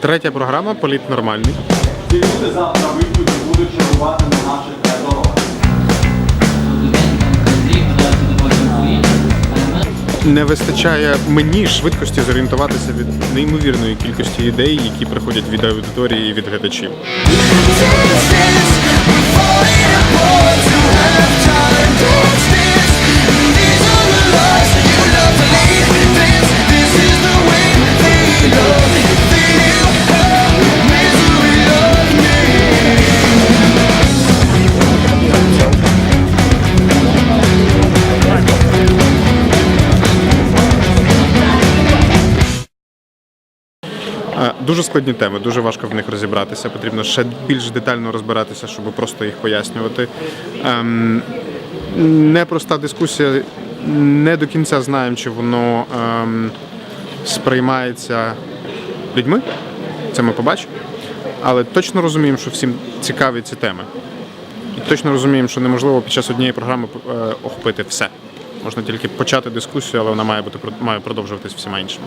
Третя програма Політ нормальний. Ці люди завтра вийдуть і будуть чергувати на наших дорогах. Не вистачає мені швидкості зорієнтуватися від неймовірної кількості ідей, які приходять від аудиторії і від глядачів. Дуже складні теми, дуже важко в них розібратися. Потрібно ще більш детально розбиратися, щоб просто їх пояснювати. Ем, непроста дискусія. Не до кінця знаємо, чи воно ем, сприймається людьми. Це ми побачимо. Але точно розуміємо, що всім цікаві ці теми. І точно розуміємо, що неможливо під час однієї програми е, охопити все. Можна тільки почати дискусію, але вона має бути має продовжуватись всіма іншими.